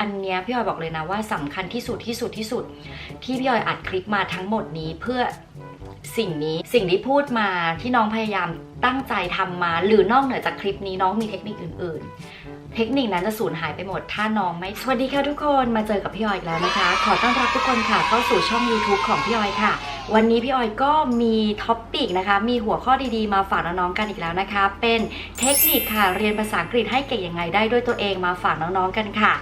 อันเนี้ยพี่ออยบอกเลยนะว่าสำคัญที่สุดที่สุดที่สุด ที่พี่ออยอัดคลิปมาทั้งหมดนี้เพื่อสิ่งนี้สิ่งที่พูดมาที่น้องพยายามตั้งใจทำมา หรือนอกเหนือจากคลิปนี้น้องมีเทคนิคอื่น ๆ เทคนิคนั้นจะสูญหายไปหมด ถ้าน้องไม่สวัสดีค่ะทุกคนมาเจอกับพี่ออยอีกแล้วนะคะ ขอต้อนรับทุกคนค่ะเข้าสู่ช่อง YouTube ของพี่ออยค่ะ วันนี้พี่ออยก็มีท็อปปิกนะคะ มีหัวข้อดีๆ มาฝากน้องๆกันอีกแล้วนะคะ เป็นเทคนิคค่ะเรียนภาษาอังกฤษให้เก่งยังไงได้ด้วยตัวเองมาฝากน้องๆกันค่ะ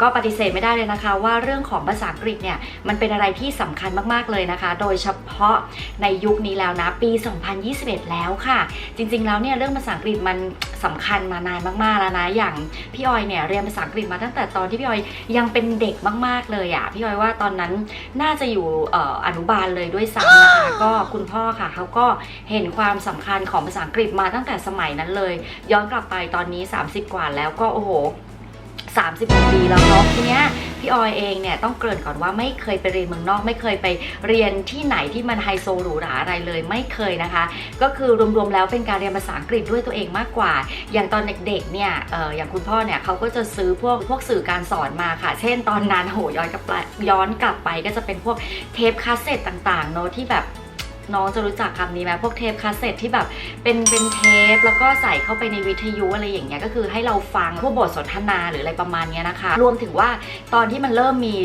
ก็ปฏิเสธไม่ได้เลยนะคะ ว่าเรื่องของภาษาอังกฤษเนี่ยมันเป็นอะไรที่สำคัญมากๆเลยนะคะ โดยเฉพาะในยุคนี้แล้วนะปี 2021 แล้วค่ะ จริงๆแล้วเนี่ยเรื่องภาษาอังกฤษมันสำคัญมานานมากๆแล้วนะอย่างพี่ออยเนี่ยเรียนภาษาอังกฤษมาตั้งแต่ตอนที่พี่ออยยังเป็นเด็กมาก ๆเลยอะพี่ออยว่าตอนนั้นน่าจะอยู่อออนุบาลเลยด้วยซ้ำนะคะก็คุณพ่อค่ะเขาก็เห็นความสำคัญของภาษาอังกฤษมาตั้งแต่สมัยนั้นเลย ย้อนกลับไปตอนนี้ 30 กว่าแล้วก็โอ้โห 30กว่าปีแล้วเนาะทีเนี้ยพี่ออยเองเนี่ยต้องเกริ่นก่อนว่าไม่เคยไปเรียนเมืองนอก ไม่เคยไปเรียนที่ไหนที่มันไฮโซหรูหราอะไรเลยไม่เคยนะคะ ก็คือรวมๆแล้วเป็นการเรียนภาษาอังกฤษด้วยตัวเองมากกว่า อย่างตอนเด็กๆเนี่ยอออย่างคุณพ่อเนี่ยเขาก็จะซื้อพวกพวกสื่อการสอนมาค่ะ เช่น ตอนนั้นโหย้อนกลับย้อนกลับไปก็จะเป็นพวกเทปคาสเซ็ตต่างๆเนาะที่แบบ น้องจะรู้จักคำนี้ไหมพวกเทปคาสเซ็ตที่แบบเป็นเป็นเทป แล้วก็ใส่เข้าไปในวิทยุอะไรอย่างเงี้ยก็คือให้เราฟังพวกบทสนทนาหรืออะไรประมาณเนี้ยนะคะ รวมถึงว่าตอนที่มันเริ่มมี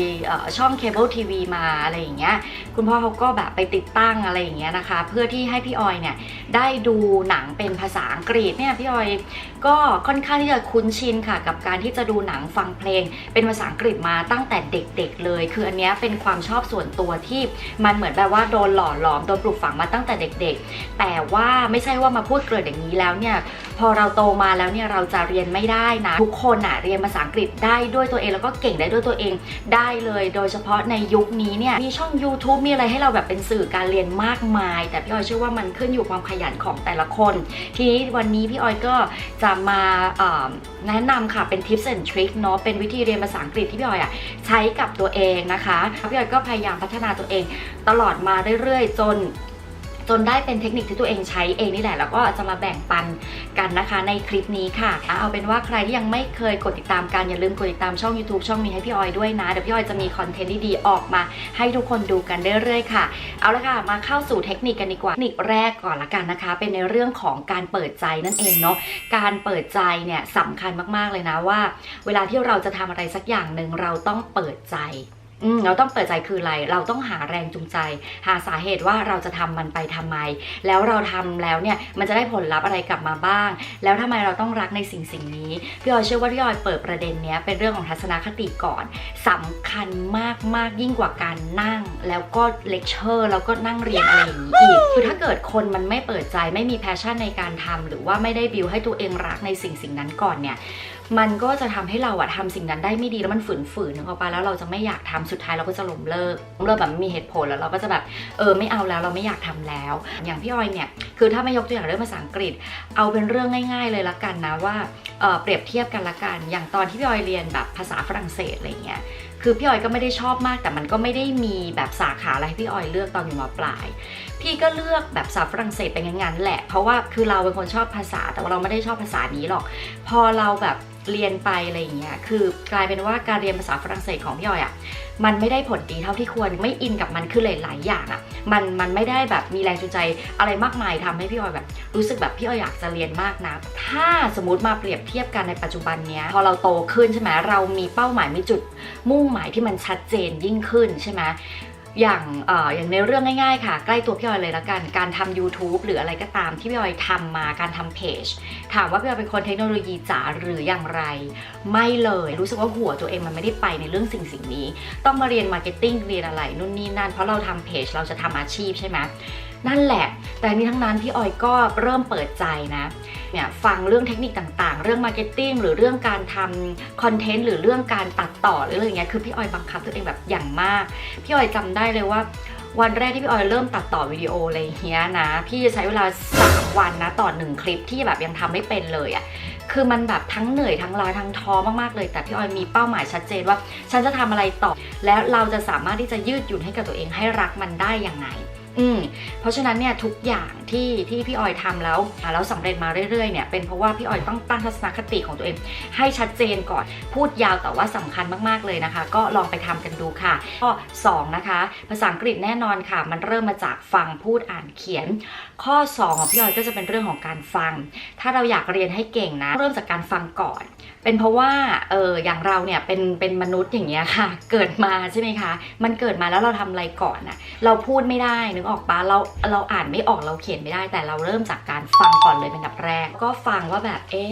ช่องเคเบิลทีวีมาอะไรอย่างเงี้ยคุณพ่อเขาก็แบบไปติดตั้งอะไรอย่างเงี้ยนะคะ เพื่อที่ให้พี่ออยเนี่ยได้ดูหนังเป็นภาษาอังกฤษเนี่ยพี่ออยก็ค่อนข้างที่จะคุ้นชินค่ะ กับการที่จะดูหนังฟังเพลง เป็นภาษาอังกฤษมาตั้งแต่เด็กๆเลย คืออันเนี้ยเป็นความชอบส่วนตัวที่มันเหมือนแบบว่าโดนหล่อหลอมโดนปลูกฝังมาตั้งแต่เด็กๆ แต่ว่าไม่ใช่ว่ามาพูดเกริดอย่างนี้แล้วเนี่ยพอเราโตมาแล้วเนี่ยเราจะเรียนไม่ได้นะทุกคนอะเรียนภาษาอังกฤษได้ด้วยตัวเองแล้วก็เก่งได้ด้วยตัวเองได้เลย โดยเฉพาะในยุคนี้เนี่ยมีช่อง YouTube มีอะไรให้เราแบบเป็นสื่อการเรียนมากมาย แต่พี่ออยเชื่อว่ามันขึ้นอยู่ความขยันของแต่ละคน ทีนี้วันนี้พี่ออยก็จะมาแนะนำค่ะเป็น tips and trick เนาะเป็นวิธีเรียนภาษาอังกฤษที่พี่ออยอะใช้กับตัวเองนะคะพี่ออยก็พยายามพัฒนาตัวเองตลอดมาเรื่อยๆ จน จนได้เป็นเทคนิคที่ตัวเองใช้เองนี่แหละ แล้วก็จะมาแบ่งปันกันนะคะในคลิปนี้ค่ะ เอาเป็นว่าใครที่ยังไม่เคยกดติดตามกัน อย่าลืมกดติดตามช่อง YouTube ช่องนี้ให้พี่ออยด้วยนะ เดี๋ยวพี่ออยจะมีคอนเทนต์ดีๆออกมา ให้ทุกคนดูกันเรื่อยๆค่ะ เอาละค่ะ มาเข้าสู่เทคนิคกันดีกว่าเทคนิคแรกก่อนละกันนะคะ เป็นในเรื่องของการเปิดใจนั่นเองเนาะ การเปิดใจเนี่ยสำคัญมากๆเลยนะว่า เวลาที่เราจะทำอะไรสักอย่างหนึ่งเราต้องเปิดใจ เราต้องเปิดใจคืออะไร เราต้องหาแรงจูงใจ หาสาเหตุว่าเราจะทำมันไปทำไม แล้วเราทำแล้วเนี่ยมันจะได้ผลลัพธ์อะไรกลับมาบ้าง แล้วทำไมเราต้องรักในสิ่งสิ่งนี้ พี่ออยเชื่อว่าพี่ออยเปิดประเด็นเนี้ยเป็นเรื่องของทัศนคติก่อนสำคัญมากมากยิ่งกว่าการนั่ง แล้วก็เลคเชอร์แล้วก็นั่งเรียนอะไรอย่างนี้อีกคือถ้าเกิดคนมันไม่เปิดใจไม่มีแพชชั่นในการทำหรือว่าไม่ได้บิวให้ตัวเองรักในสิ่งสิ่งนั้นก่อนเนี่ย มันก็จะทำให้เราอะทำสิ่งนั้นได้ไม่ดีแล้วมันฝืนๆนึกออกปะแล้วเราจะไม่อยากทำสุดท้ายเราก็จะล้มเลิกล้มเลิกแบบมีเหตุผลแล้วเราก็จะแบบเออไม่เอาแล้วเราไม่อยากทำแล้ว อย่างพี่ออยเนี่ยคือถ้าไม่ยกตัวอย่างเรื่องภาษาอังกฤษ เอาเป็นเรื่องง่าย ๆ เลยละกันนะว่าเเปรียบเทียบกันละกัน อย่างตอนที่พี่ออยเรียนแบบภาษาฝรั่งเศสอะไรเงี้ยคือพี่ออยก็ไม่ได้ชอบมาก แต่มันก็ไม่ได้มีแบบสาขาอะไรให้พี่ออยเลือกตอนอยู่มปลาย พี่ก็เลือกแบบภาษาฝรั่งเศสไปงั้นๆแหละ เพราะว่าคือเราเป็นคนชอบภาษา แต่ว่าเราไม่ได้ชอบภาษานี้หรอก พอเราแบบ เรียนไปอะไรอย่างเงี้ย คือกลายเป็นว่าการเรียนภาษาฝรั่งเศสของพี่ออยอะมันไม่ได้ผลดีเท่าที่ควร ไม่อินกับมันคือหลายๆอย่างอะมันมันไม่ได้แบบมีแรงจูงใจอะไรมากมายทำให้พี่ออยแบบ รู้สึกแบบพี่ออยอยากจะเรียนมากนะ ถ้าสมมติมาเปรียบเทียบกันในปัจจุบันเนี้ย พอเราโตขึ้นใช่ไหมเรามีเป้าหมายมีจุดมุ่งหมายที่มันชัดเจนยิ่งขึ้นใช่ไหม อย่างอออย่างในเรื่องง่ายๆ ค่ะ ใกล้ตัวพี่ออยเลยละกัน การทำ YouTube หรืออะไรก็ตามที่พี่ออยทำมาการทำเพจ ถามว่าพี่ออยเป็นคนเทคโนโลยีจ๋าหรืออย่างไร ไม่เลยรู้สึกว่าหัวตัวเองมันไม่ได้ไปในเรื่องสิ่งสิ่งนี้ ต้องมาเรียนมาร์เก็ตติ้งเรียนอะไรนู่นนี่นั่นเพราะเราทำเพจเราจะทำอาชีพใช่ไหม นั่นแหละ แต่นี้ทั้งนั้นพี่ออยก็เริ่มเปิดใจนะเนี่ยฟังเรื่องเทคนิคต่างๆ เรื่องมาร์เก็ตติ้งหรือเรื่องการทำคอนเทนต์หรือเรื่องการตัดต่อหรืออะไรอย่างเงี้ยคือพี่ออยบังคับตัวเองแบบอย่างมาก พี่ออยจำได้เลยว่าวันแรกที่พี่ออยเริ่มตัดต่อวิดีโออะไรเงี้ยนะ พี่จะใช้เวลา 3 วันนะต่อหนึ่งคลิปที่แบบยังทำไม่เป็นเลยอะ่ะคือมันแบบทั้งเหนื่อยทั้งล้าทั้งท้อมากๆเลย แต่พี่ออยมีเป้าหมายชัดเจนว่า ฉันจะทำอะไรต่อ แล้วเราจะสามารถที่จะยืดหยุ่นให้กับตัวเองให้รักมันได้อยังไง อืมเพราะฉะนั้นเนี่ยทุกอย่างที่ที่พี่ออยทำแล้วแล้วสำเร็จมาเรื่อยๆเนี่ยเป็นเพราะว่าพี่ออยต้องตั้งทัศนคติของตัวเอง ให้ชัดเจนก่อนพูดยาวแต่ว่าสำคัญมากๆเลยนะคะ ก็ลองไปทำกันดูค่ะข้อ2นะคะ ภาษาอังกฤษแน่นอนค่ะ มันเริ่มมาจากฟังพูดอ่านเขียนข้อ2ของพี่ออยก็จะเป็นเรื่องของการฟัง ถ้าเราอยากเรียนให้เก่งนะ เริ่มจากการฟังก่อน เป็นเพราะว่าเอออย่างเราเนี่ยเป็นเป็นมนุษย์อย่างเงี้ยค่ะ เกิดมาใช่ไหมคะ มันเกิดมาแล้วเราทำอะไรก่อนน่ะเราพูดไม่ได้นึกออกปะเราเราอ่านไม่ออกเราเขียนไม่ได้ แต่เราเริ่มจากการฟังก่อนเลยเป็นอันดับแรก ก็ฟังว่าแบบเอ๊ะ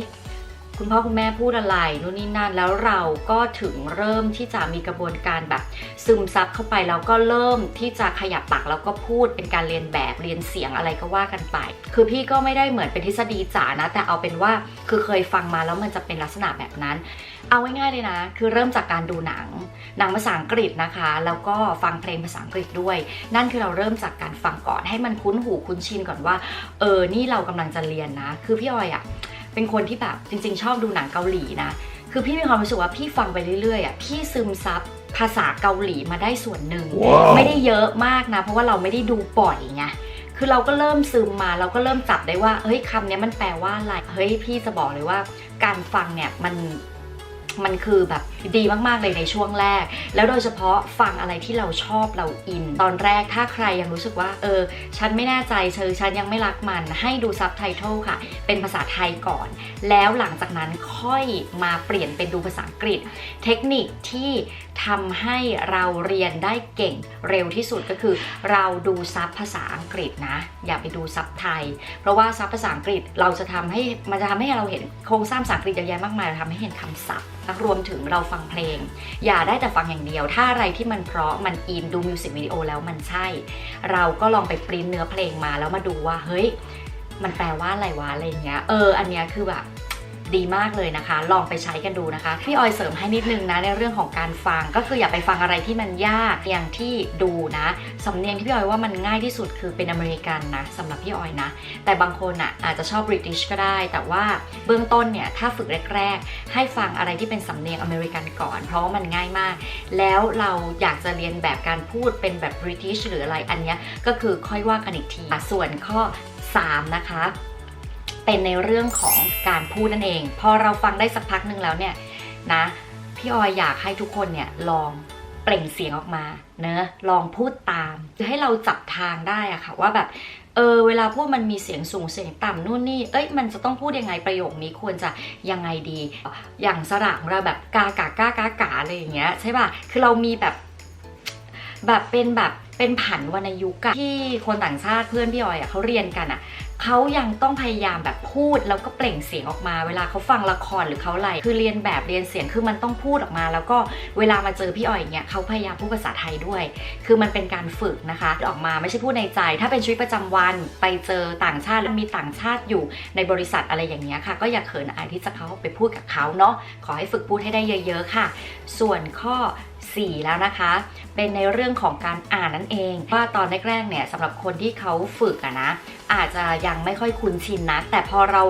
คุณพ่อคุณแม่พูดอะไรนู่นนี่นั่นแล้วเราก็ถึงเริ่มที่จะมีกระบวนการแบบ ซึมซับเข้าไปแล้วก็เริ่มที่จะขยับปากแล้วก็พูดเป็นการเรียนแบบเรียนเสียงอะไรก็ว่ากันไป คือพี่ก็ไม่ได้เหมือนเป็นทฤษฎีจ๋านะ แต่เอาเป็นว่าคือเคยฟังมาแล้วมันจะเป็นลักษณะแบบนั้น เอาง่ายๆเลยนะ คือเริ่มจากการดูหนังหนังภาษาอังกฤษนะคะ แล้วก็ฟังเพลงภาษาอังกฤษด้วย นั่นคือเราเริ่มจากการฟังก่อนให้มันคุ้นหูคุ้นชินก่อนว่าเออนี่เรากำลังจะเรียนนะ คือพี่ออยอะ เป็นคนที่แบบจริง ๆ ชอบดูหนังเกาหลีนะ คือพี่มีความรู้สึกว่าพี่ฟังไปเรื่อยๆอะพี่ซึมซับภาษาเกาหลีมาได้ส่วนหนึ่งว้าวไม่ได้เยอะมากนะ เพราะว่าเราไม่ได้ดูบ่อยไงคือเราก็เริ่มซึมมาเราก็เริ่มจับได้ว่าเฮ้ยคำเนี้ยมันแปลว่าอะไรเฮ้ยพี่จะบอกเลยว่า การฟังเนี่ยมัน มันคือแบบดีมากๆเลยในช่วงแรก แล้วโดยเฉพาะฟังอะไรที่เราชอบเราอิน ตอนแรกถ้าใครยังรู้สึกว่า เออ ฉันไม่แน่ใจเธอฉันยังไม่รักมัน ให้ดูซับไตเติลค่ะ เป็นภาษาไทยก่อน แล้วหลังจากนั้นค่อยมาเปลี่ยนเป็นดูภาษาอังกฤษ เทคนิคที่ทำให้เราเรียนได้เก่งเร็วที่สุดก็คือ เราดูซับภาษาอังกฤษนะ อย่าไปดูซับไทย เพราะว่าซับภาษาอังกฤษเราจะทำให้มันจะทำให้เราเห็นโครงสร้างภาษาอังกฤษเยอะแยะมากมายเราทำให้เห็นคำศัพท์รวมถึงเราฟังเพลง อย่าได้แต่ฟังอย่างเดียว ถ้าอะไรที่มันเพราะมันอินดูมิวสิกวิดีโอแล้วมันใช่ เราก็ลองไปปริ้นเนื้อเพลงมาแล้วมาดูว่าเฮ้ยมันแปลว่าอะไรวะอะไรเงี้ยเออ อันเนี้ยคือแบบ ดีมากเลยนะคะ ลองไปใช้กันดูนะคะ พี่ออยเสริมให้นิดนึงนะในเรื่องของการฟังก็คืออย่าไปฟังอะไรที่มันยากอย่างที่ดูนะสำเนียงที่พี่ออยว่ามันง่ายที่สุดคือเป็นอเมริกันนะสำหรับพี่ออยนะ แต่บางคนอะอาจจะชอบบริติชก็ได้ แต่ว่าเบื้องต้นเนี่ยถ้าฝึกแรก ๆ ให้ฟังอะไรที่เป็นสำเนียงอเมริกันก่อน เพราะว่ามันง่ายมาก แล้วเราอยากจะเรียนแบบการพูดเป็นแบบบริติชหรืออะไรอันเนี้ยก็คือค่อยว่ากันอีกทีส่วนข้อ 3 นะคะ เป็นในเรื่องของการพูดนั่นเอง พอเราฟังได้สักพักหนึ่งแล้วเนี่ยนะพี่ออยอยากให้ทุกคนเนี่ยลองเปล่งเสียงออกมาเนอะลองพูดตามจะให้เราจับทางได้อะค่ะว่าแบบเออเวลาพูดมันมีเสียงสูงเสียงต่ำนู่นนี่เอ้ยมันจะต้องพูดยังไงประโยคนี้ควรจะยังไงดี อย่างสระของเราแบบกากากากากาอะไรอย่างเงี้ยใช่ป่ะคือเรามีแบบแบบเป็นแบบ เป็นผันวรรณยุกต์ที่คนต่างชาติเพื่อนพี่ออยอะเขาเรียนกันอะเขายังต้องพยายามแบบพูดแล้วก็เปล่งเสียงออกมา เวลาเขาฟังละครหรือเขาอะไรคือเรียนแบบเรียนเสียงคือมันต้องพูดออกมา แล้วก็เวลามาเจอพี่ออยเงี้ยเขาพยายามพูดภาษาไทยด้วย คือมันเป็นการฝึกนะคะ ออกมาไม่ใช่พูดในใจ ถ้าเป็นชีวิตประจำวันไปเจอต่างชาติแล้วมีต่างชาติอยู่ในบริษัทอะไรอย่างเงี้ยค่ะ ก็อย่าเขินอายที่จะเขาไปพูดกับเขาเนาะขอให้ฝึกพูดให้ได้เยอะ ๆ ค่ะ ส่วนข้อ 4 แล้วนะคะ เป็นในเรื่องของการอ่านนั่นเอง ว่าตอนแรกๆเนี่ยสำหรับคนที่เขาฝึกอะนะ อาจจะยังไม่ค่อยคุ้นชินนะ แต่พอเรา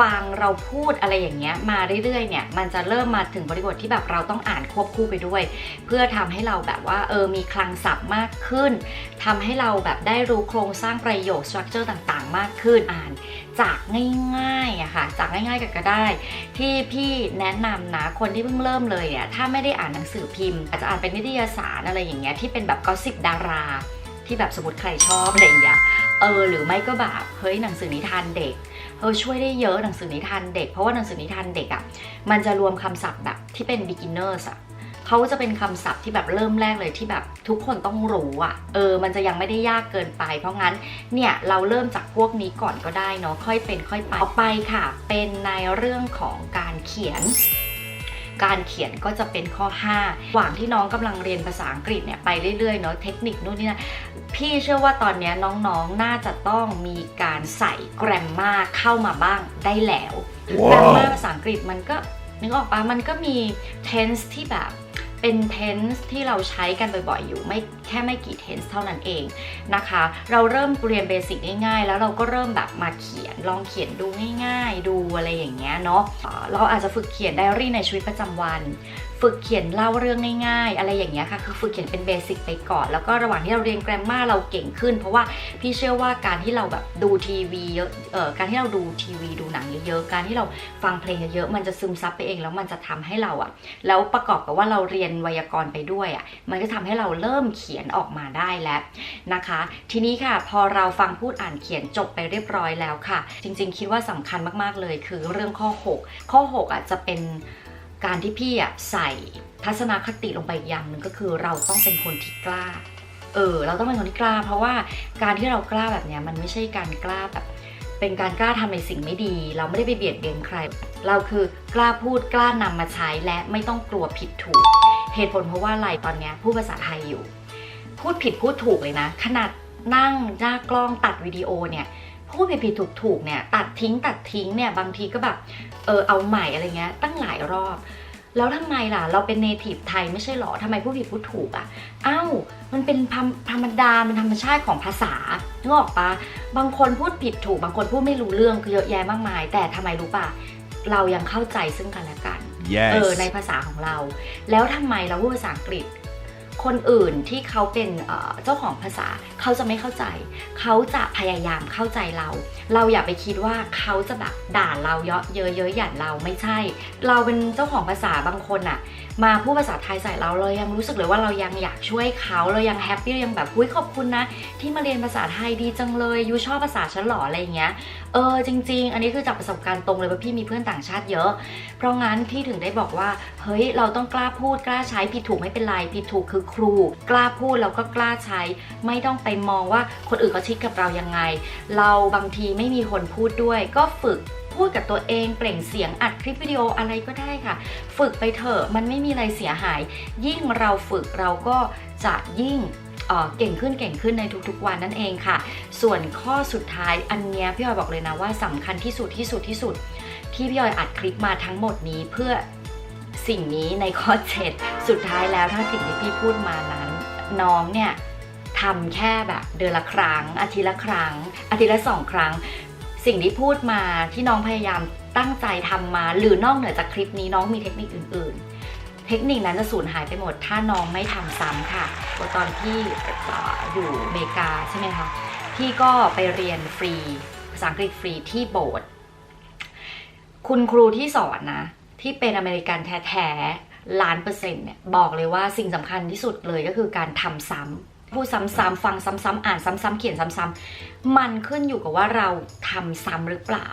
ฟังเราพูดอะไรอย่างเงี้ยมาเรื่อยๆเนี่ยมันจะเริ่มมาถึงบริบทที่แบบเราต้องอ่านควบคู่ไปด้วย เพื่อทำให้เราแบบว่าเออมีคลังศัพท์มากขึ้นทำให้เราแบบได้รู้โครงสร้างประโยคสตรัคเจอร์ต่างๆ มากขึ้นอ่านจากง่ายๆอะค่ะจากง่ายๆก็ได้ ที่พี่แนะนำนะคนที่เพิ่งเริ่มเลยเนี่ยถ้าไม่ได้อ่านหนังสือพิมพ์อาจจะอ่านเป็นนิตยสารอะไรอย่างเงี้ยที่เป็นแบบก็สิบดารา ที่แบบสมมติใครชอบอะไรอย่างเงี้ย เออหรือไม่ก็แบบเฮ้ยหนังสือนิทานเด็กเออช่วยได้เยอะหนังสือนิทานเด็ก เพราะว่าหนังสือนิทานเด็กอะ่ะมันจะรวมคำศัพท์แบบที่เป็น beginners อะเขาจะเป็นคำศัพท์ที่แบบเริ่มแรกเลยที่แบบทุกคนต้องรู้อะ่ะเออมันจะยังไม่ได้ยากเกินไป เพราะงั้นเนี่ยเราเริ่มจากพวกนี้ก่อนก็ได้เนาะค่อยเป็นค่อยไปต่อไปค่ะ เป็นในเรื่องของการเขียน การเขียนก็จะเป็นข้อ5ระหว่างที่น้องกำลังเรียนภาษาอังกฤษเนี่ยไปเรื่อยๆเนาะเทคนิคนู่นนี่นะพี่เชื่อว่าตอนเนี้ยน้องๆ น่าจะต้องมีการใส่แกรมมาเข้ามาบ้างได้แล้วแกรมมาภาษาอังกฤษมันก็นึกออกปะมันก็มี tense ที่แบบ เป็น tense ที่เราใช้กันบ่อยๆ อยู่ไม่แค่ไม่กี่ tense เท่านั้นเองนะคะ เราเริ่มเรียนเบสิกง่ายๆ แล้วเราก็เริ่มแบบมาเขียนลองเขียนดูง่ายๆ ดูอะไรอย่างเงี้ยเนาะเอ่อเราอาจจะฝึกเขียนไดอารี่ในชีวิตประจำวัน ฝึกเขียนเล่าเรื่องง่ายๆ อะไรอย่างเงี้ยค่ะ คือฝึกเขียนเป็นเบสิกไปก่อน แล้วก็ระหว่างที่เราเรียนแกรมมาเราเก่งขึ้น เพราะว่าพี่เชื่อว่าการที่เราแบบดูทีวีเยอะเอ่อการที่เราดูทีวีดูหนังเยอะๆ การที่เราฟังเพลงเยอะๆ มันจะซึมซับไปเองแล้วมันจะทำให้เราอะแล้วประกอบกับว่าเราเรียนไวยากรณ์ไปด้วยอะมันก็ทำให้เราเริ่มเขียนออกมาได้แล้วนะคะ ทีนี้ค่ะพอเราฟังพูดอ่านเขียนจบไปเรียบร้อยแล้วค่ะ จริงๆ คิดว่าสำคัญมากๆเลย คือเรื่องข้อ 6 ข้อ6อะจะเป็น การที่พี่อะใส่ทัศนคติลงไปอีกอย่างหนึ่งก็คือเราต้องเป็นคนที่กล้า เออ เราต้องเป็นคนที่กล้า เพราะว่าการที่เรากล้าแบบเนี้ยมันไม่ใช่การกล้าแบบเป็นการกล้าทำในสิ่งไม่ดี เราไม่ได้ไปเบียดเบียนใคร เราคือกล้าพูดกล้านำมาใช้และไม่ต้องกลัวผิดถูก เหตุผลเพราะว่าอะไรตอนเนี้ยพูดภาษาไทยอยู่ พูดผิดพูดถูกเลยนะ ขนาดนั่งหน้ากล้องตัดวิดีโอเนี่ย พูดผิดผิดถูกถูกๆเนี่ยตัดทิ้งตัดทิ้งเนี่ยบางทีก็แบบเออเอาใหม่อะไรเงี้ยตั้งหลายรอบ แล้วทำไมล่ะ เราเป็นเนทีฟไทยไม่ใช่หรอทำไมพูดผิดพูดถูกอะ่ะอ้าวมันเป็นธรรมธรรมดาเป็นธรรมชาติของภาษานึกออกปะบางคนพูดผิดถูก บางคนพูดไม่รู้เรื่องคือเยอะแยะมากมาย แต่ทำไมรู้ปะเรายังเข้าใจซึ่งกันและกันเออใน Yes. ภาษาของเรา แล้วทำไมเราพูดภาษาอังกฤษ คนอื่นที่เขาเป็นเจ้าของภาษาเขาจะไม่เข้าใจ เขาจะพยายามเข้าใจเรา เราอย่าไปคิดว่าเขาจะแบบด่าเราเยอะเยอะเย้ยหยันเราไม่ใช่ เราเป็นเจ้าของภาษาบางคนอะ มาพูดภาษาไทยใส่เราเรายังรู้สึกเลยว่าเรายังอยากช่วยเขาเรายังแฮปปี้เรายังแบบอุ้ยขอบคุณนะ ที่มาเรียนภาษาไทยดีจังเลยยูชอบภาษาฉันหรออะไรอย่างเงี้ยเออจริง ๆ อันนี้คือจากประสบการณ์ตรงเลยว่าพี่มีเพื่อนต่างชาติเยอะ เพราะงั้นพี่ถึงได้บอกว่าเฮ้ยเราต้องกล้าพูดกล้าใช้ผิดถูกไม่เป็นไรผิดถูกคือครู กล้าพูดแล้วก็กล้าใช้ ไม่ต้องไปมองว่าคนอื่นเขาคิดกับเรายังไง เราบางทีไม่มีคนพูดด้วยก็ฝึก พูดกับตัวเอง เปล่งเสียงอัดคลิปวิดีโออะไรก็ได้ค่ะ ฝึกไปเถอะมันไม่มีอะไรเสียหาย ยิ่งเราฝึกเราก็จะยิ่งเก่งขึ้นเก่งขึ้นในทุกๆวันนั่นเองค่ะ ส่วนข้อสุดท้ายอันนี้พี่ออยบอกเลยนะว่าสำคัญที่สุดที่สุดที่สุด ที่พี่ออยอัดคลิปมาทั้งหมดนี้เพื่อสิ่งนี้ในข้อ7สุดท้ายแล้วถ้าสิ่งที่พี่พูดมานั้น น้องเนี่ยทำแค่แบบเดือนละครั้ง อาทิตย์ละครั้ง อาทิตย์ละสองครั้ง สิ่งที่พูดมาที่น้องพยายามตั้งใจทำมา หรือนอกเหนือจากคลิปนี้น้องมีเทคนิคอื่น ๆ เทคนิคนั้นจะสูญหายไปหมด ถ้าน้องไม่ทำซ้ำค่ะตอนที่เอ่ออยู่อเมริกาใช่ไหมคะพี่ก็ไปเรียนฟรีภาษาอังกฤษฟรีที่โบสถ์คุณครูที่สอนนะ ที่เป็นอเมริกันแท้ๆล้านเปอร์เซ็นต์เนี่ยบอกเลยว่าสิ่งสำคัญที่สุดเลยก็คือการทำซ้ำ พูดซ้ำๆฟังซ้ำๆอ่านซ้ำๆเขียนซ้ำๆมันขึ้นอยู่กับว่าเราทำซ้ำหรือเปล่า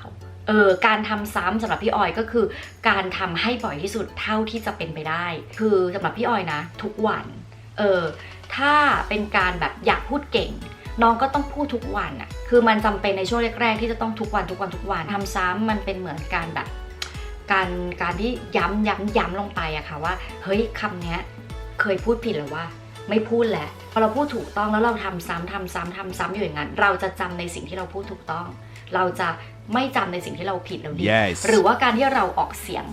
เออการทำซ้ำสำหรับพี่ออยก็คือ การทำให้บ่อยที่สุดเท่าที่จะเป็นไปได้ คือสำหรับพี่ออยนะ ทุกวันเออถ้าเป็นการแบบอยากพูดเก่ง น้องก็ต้องพูดทุกวันอะคือมันจำเป็นในช่วงแรกๆ ที่จะต้องทุกวันทุกวันทุกวันทำซ้ำมันเป็นเหมือนการแบบ การการที่ย้ำย้ำย้ำลงไปอะค่ะว่า เฮ้ยคำเนี้ยเคยพูดผิดแล้วว่า ไม่พูดแหละพอเราพูดถูกต้องแล้วเราทำซ้ำทำซ้ำทำซ้ำอยู่อย่างนั้นเราจะจำในสิ่งที่เราพูดถูกต้อง เราจะไม่จำในสิ่งที่เราผิดแล้วดี Yes. หรือว่าการที่เราออกเสียง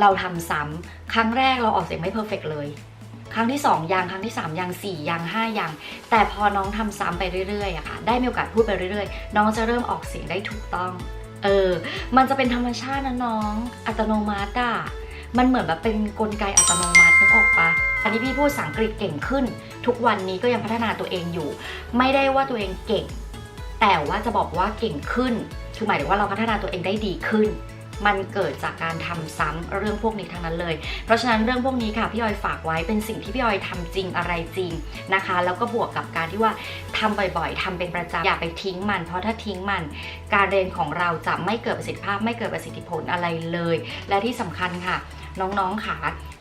เราทำซ้ำครั้งแรกเราออกเสียงไม่เพอร์เฟกเลย ครั้งที่สองยังครั้งที่สามยังสี่ยังห้ายังแต่พอน้องทำซ้ำไปเรื่อยๆอะค่ะ ได้มีโอกาสพูดไปเรื่อยๆ น้องจะเริ่มออกเสียงได้ถูกต้อง เออ มันจะเป็นธรรมชาตินะน้อง อัตโนมัติอะมันเหมือนแบบเป็นกลไกอัตโนมัตินึกออกปะ อันนี้พี่พูดภาษาอังกฤษเก่งขึ้น ทุกวันนี้ก็ยังพัฒนาตัวเองอยู่ ไม่ได้ว่าตัวเองเก่ง แต่ว่าจะบอกว่าเก่งขึ้นคือหมายถึงว่าเราพัฒนาตัวเองได้ดีขึ้น มันเกิดจากการทำซ้ำเรื่องพวกนี้ทั้งนั้นเลย เพราะฉะนั้นเรื่องพวกนี้ค่ะพี่ออยฝากไว้เป็นสิ่งที่พี่ออยทำจริงอะไรจริงนะคะ แล้วก็บวกกับการที่ว่าทำบ่อยๆทำเป็นประจำอย่าไปทิ้งมัน เพราะถ้าทิ้งมัน การเรียนของเราจะไม่เกิดประสิทธิภาพไม่เกิดประสิทธิผลอะไรเลย และที่สำคัญค่ะ น้องๆค่ะ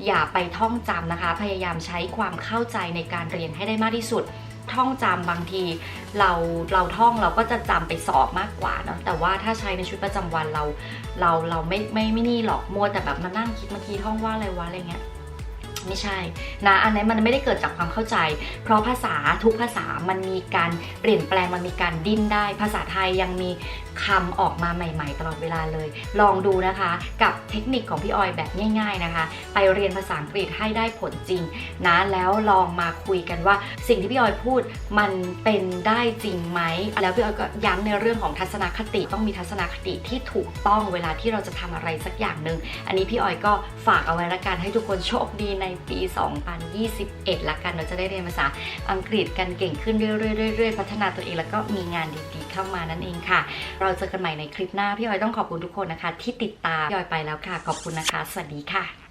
อย่าไปท่องจำนะคะ พยายามใช้ความเข้าใจในการเรียนให้ได้มากที่สุด ท่องจำบางทีเราเราท่องเราก็จะจำไปสอบมากกว่าเนาะแต่ว่าถ้าใช้ในชีวิตประจำวันเรา เราเราไม่ไม่ไม่นี่หรอกมัวแต่แบบมานั่งคิดเมื่อกี้ท่องว่าอะไรวะอะไรเงี้ยไม่ใช่นะอันนี้นมันไม่ได้เกิดจากความเข้าใจ เพราะภาษาทุกภาษามันมีการเปลี่ยนแปลงมันมีการดิ้นได้ ภาษาไทยยังมี คำออกมาใหม่ ๆ ตลอดเวลาเลย ลองดูนะคะ กับเทคนิคของพี่ออยแบบง่าย ๆนะคะ ไปเรียนภาษาอังกฤษให้ได้ผลจริงนะแล้วลองมาคุยกันว่า สิ่งที่พี่ออยพูดมันเป็นได้จริงไหมแล้วพี่ออยก็ย้ำในเรื่องของทัศนคติต้องมีทัศนคติที่ถูกต้องเวลาที่เราจะทำอะไรสักอย่างหนึ่งอันนี้พี่ออยก็ฝากเอาไว้ละกันให้ทุกคนโชคดีในปี 2021ละกันเราจะได้เรียนภาษาอังกฤษกันเก่งขึ้นเรื่อยๆๆพัฒนาตัวเองแล้วก็มีงานดีๆ เข้ามานั่นเองค่ะเราเจอกันใหม่ในคลิปหน้า พี่ออยต้องขอบคุณทุกคนนะคะ ที่ติดตามพี่ออยไปแล้วค่ะ ขอบคุณนะคะ สวัสดีค่ะ